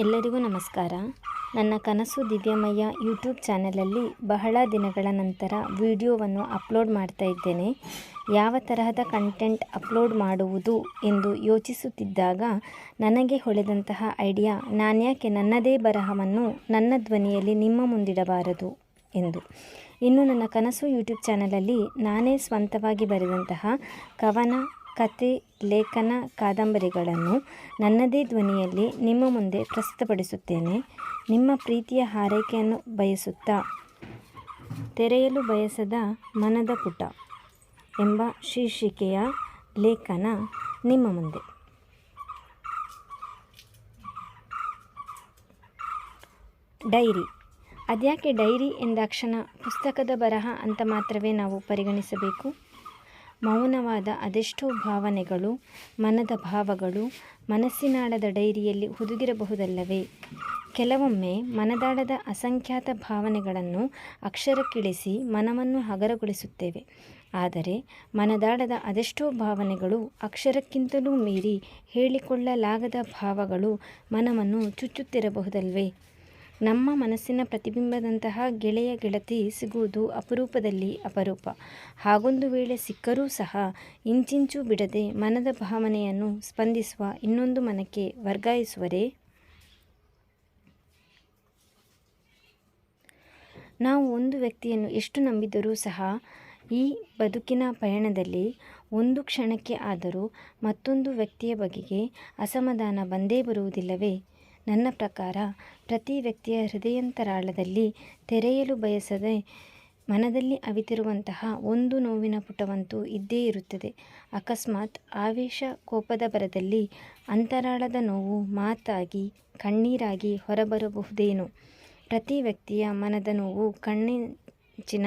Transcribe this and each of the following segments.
ಎಲ್ಲರಿಗೂ ನಮಸ್ಕಾರ. ನನ್ನ ಕನಸು ದಿವ್ಯಮಯ್ಯ ಯೂಟ್ಯೂಬ್ ಚಾನಲಲ್ಲಿ ಬಹಳ ದಿನಗಳ ನಂತರ ವಿಡಿಯೋವನ್ನು ಅಪ್ಲೋಡ್ ಮಾಡ್ತಾ ಇದ್ದೇನೆ. ಯಾವ ತರಹದ ಕಂಟೆಂಟ್ ಅಪ್ಲೋಡ್ ಮಾಡುವುದು ಎಂದು ಯೋಚಿಸುತ್ತಿದ್ದಾಗ ನನಗೆ ಹೊಳೆದಂತಹ ಐಡಿಯಾ ನಾನ್ಯಾಕೆ ನನ್ನದೇ ಬರಹವನ್ನು ನನ್ನ ಧ್ವನಿಯಲ್ಲಿ ನಿಮ್ಮ ಮುಂದಿಡಬಾರದು ಎಂದು. ಇನ್ನು ನನ್ನ ಕನಸು ಯೂಟ್ಯೂಬ್ ಚಾನಲಲ್ಲಿ ನಾನೇ ಸ್ವಂತವಾಗಿ ಬರೆದಂತಹ ಕವನ ಕತೆ ಲೇಖನ, ಕಾದಂಬರಿಗಳನ್ನು ನನ್ನದೇ ಧ್ವನಿಯಲ್ಲಿ ನಿಮ್ಮ ಮುಂದೆ ಪ್ರಸ್ತುತಪಡಿಸುತ್ತೇನೆ. ನಿಮ್ಮ ಪ್ರೀತಿಯ ಹಾರೈಕೆಯನ್ನು ಬಯಸುತ್ತಾ, ತೆರೆಯಲು ಬಯಸದ ಮನದ ಪುಟ ಎಂಬ ಶೀರ್ಷಿಕೆಯ ಲೇಖನ ನಿಮ್ಮ ಮುಂದೆ. ಡೈರಿ. ಅದ್ಯಾಕೆ ಡೈರಿ ಎಂದಾಕ್ಷಣ ಪುಸ್ತಕದ ಬರಹ ಅಂತ ಮಾತ್ರವೇ ನಾವು ಪರಿಗಣಿಸಬೇಕು? ಮೌನವಾದ ಅದೆಷ್ಟೋ ಭಾವನೆಗಳು, ಮನದ ಭಾವಗಳು, ಮನಸ್ಸಿನಾಳದ ಡೈರಿಯಲ್ಲಿ ಹುದುಗಿರಬಹುದಲ್ಲವೇ? ಕೆಲವೊಮ್ಮೆ ಮನದಾಳದ ಅಸಂಖ್ಯಾತ ಭಾವನೆಗಳನ್ನು ಅಕ್ಷರಕ್ಕಿಳಿಸಿ ಮನವನ್ನು ಹಗರಗೊಳಿಸುತ್ತೇವೆ. ಆದರೆ ಮನದಾಳದ ಅದೆಷ್ಟೋ ಭಾವನೆಗಳು ಅಕ್ಷರಕ್ಕಿಂತಲೂ ಮೀರಿ ಹೇಳಿಕೊಳ್ಳಲಾಗದ ಭಾವಗಳು ಮನವನ್ನು ಚುಚ್ಚುತ್ತಿರಬಹುದಲ್ವೇ? ನಮ್ಮ ಮನಸ್ಸಿನ ಪ್ರತಿಬಿಂಬದಂತಹ ಗೆಳೆಯ ಗೆಳತಿ ಸಿಗುವುದು ಅಪರೂಪದಲ್ಲಿ ಅಪರೂಪ. ಹಾಗೊಂದು ವೇಳೆ ಸಿಕ್ಕರೂ ಸಹ ಇಂಚಿಂಚು ಬಿಡದೆ ಮನದ ಭಾವನೆಯನ್ನು ಸ್ಪಂದಿಸುವ ಇನ್ನೊಂದು ಮನಕ್ಕೆ ವರ್ಗಾಯಿಸುವರೇ? ನಾವು ಒಂದು ವ್ಯಕ್ತಿಯನ್ನು ಎಷ್ಟು ನಂಬಿದರೂ ಸಹ ಈ ಬದುಕಿನ ಪಯಣದಲ್ಲಿ ಒಂದು ಕ್ಷಣಕ್ಕೆ ಆದರೂ ಮತ್ತೊಂದು ವ್ಯಕ್ತಿಯ ಬಗೆಗೆ ಅಸಮಾಧಾನ ಬಂದೇ ಬರುವುದಿಲ್ಲವೇ? ನನ್ನ ಪ್ರಕಾರ ಪ್ರತಿ ವ್ಯಕ್ತಿಯ ಹೃದಯಂತರಾಳದಲ್ಲಿ ತೆರೆಯಲು ಬಯಸದೆ ಮನದಲ್ಲಿ ಅವಿತಿರುವಂತಹ ಒಂದು ನೋವಿನ ಪುಟವಂತೂ ಇದ್ದೇ ಇರುತ್ತದೆ. ಅಕಸ್ಮಾತ್ ಆವೇಶ ಕೋಪದ ಬರದಲ್ಲಿ ಅಂತರಾಳದ ನೋವು ಮಾತಾಗಿ ಕಣ್ಣೀರಾಗಿ ಹೊರಬರಬಹುದೇನೋ? ಪ್ರತಿ ವ್ಯಕ್ತಿಯ ಮನದ ನೋವು ಕಣ್ಣಿಂಚಿನ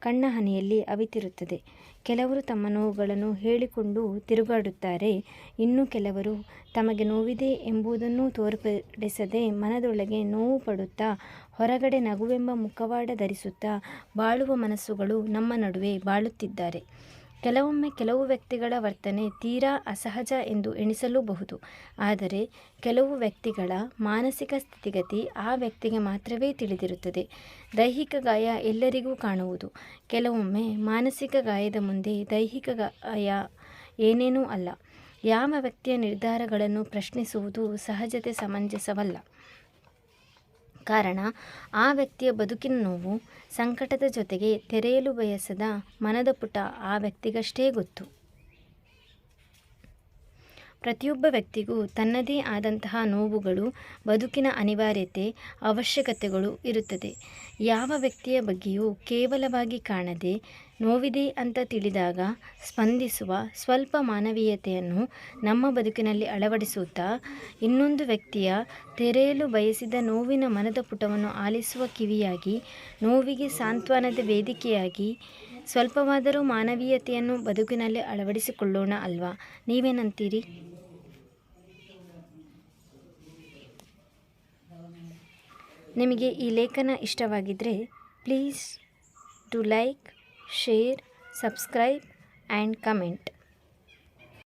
ಕಣ್ಣ ಹನಿಯಲ್ಲಿ ಅವಿತಿರುತ್ತದೆ. ಕೆಲವರು ತಮ್ಮ ನೋವುಗಳನ್ನು ಹೇಳಿಕೊಂಡು ತಿರುಗಾಡುತ್ತಾರೆ. ಇನ್ನು ಕೆಲವರು ತಮಗೆ ನೋವಿದೆ ಎಂಬುದನ್ನು ತೋರ್ಪಡಿಸದೆ ಮನದೊಳಗೆ ನೋವು ಪಡುತ್ತಾ, ಹೊರಗಡೆ ನಗುವೆಂಬ ಮುಖವಾಡ ಧರಿಸುತ್ತಾ, ಬಾಳುವ ಮನಸ್ಸುಗಳು ನಮ್ಮ ನಡುವೆ ಬಾಳುತ್ತಿದ್ದಾರೆ. ಕೆಲವೊಮ್ಮೆ ಕೆಲವು ವ್ಯಕ್ತಿಗಳ ವರ್ತನೆ ತೀರಾ ಅಸಹಜ ಎಂದು ಎಣಿಸಲೂಬಹುದು. ಆದರೆ ಕೆಲವು ವ್ಯಕ್ತಿಗಳ ಮಾನಸಿಕ ಸ್ಥಿತಿಗತಿ ಆ ವ್ಯಕ್ತಿಗೆ ಮಾತ್ರವೇ ತಿಳಿದಿರುತ್ತದೆ. ದೈಹಿಕ ಗಾಯ ಎಲ್ಲರಿಗೂ ಕಾಣುವುದು. ಕೆಲವೊಮ್ಮೆ ಮಾನಸಿಕ ಗಾಯದ ಮುಂದೆ ದೈಹಿಕ ಗಾಯ ಏನೇನೂ ಅಲ್ಲ. ಯಾವ ವ್ಯಕ್ತಿಯ ನಿರ್ಧಾರಗಳನ್ನು ಪ್ರಶ್ನಿಸುವುದು ಸಹಜತೆ ಸಮಂಜಸವಲ್ಲ. ಕಾರಣ ಆ ವ್ಯಕ್ತಿಯ ಬದುಕಿನ ನೋವು ಸಂಕಟದ ಜೊತೆಗೆ ತೆರೆಯಲು ಬಯಸದ ಮನದ ಪುಟ ಆ ವ್ಯಕ್ತಿಗಷ್ಟೇ ಗೊತ್ತು. ಪ್ರತಿಯೊಬ್ಬ ವ್ಯಕ್ತಿಗೂ ತನ್ನದೇ ಆದಂತಹ ನೋವುಗಳು, ಬದುಕಿನ ಅನಿವಾರ್ಯತೆ, ಅವಶ್ಯಕತೆಗಳು ಇರುತ್ತದೆ. ಯಾವ ವ್ಯಕ್ತಿಯ ಬಗ್ಗೆಯೂ ಕೇವಲವಾಗಿ ಕಾಣದೆ ನೋವಿದೆ ಅಂತ ತಿಳಿದಾಗ ಸ್ಪಂದಿಸುವ ಸ್ವಲ್ಪ ಮಾನವೀಯತೆಯನ್ನು ನಮ್ಮ ಬದುಕಿನಲ್ಲಿ ಅಳವಡಿಸುತ್ತಾ ಇನ್ನೊಂದು ವ್ಯಕ್ತಿಯ ತೆರೆಯಲು ಬಯಸಿದ ನೋವಿನ ಮನದ ಪುಟವನ್ನು ಆಲಿಸುವ ಕಿವಿಯಾಗಿ, ನೋವಿಗೆ ಸಾಂತ್ವನದ ವೇದಿಕೆಯಾಗಿ ಸ್ವಲ್ಪವಾದರೂ ಮಾನವೀಯತೆಯನ್ನು ಬದುಕಿನಲ್ಲಿ ಅಳವಡಿಸಿಕೊಳ್ಳೋಣ ಅಲ್ವಾ? ನೀವೇನಂತೀರಿ? ನಿಮಗೆ ಈ ಲೇಖನ ಇಷ್ಟವಾಗಿದ್ದರೆ please to like share subscribe and comment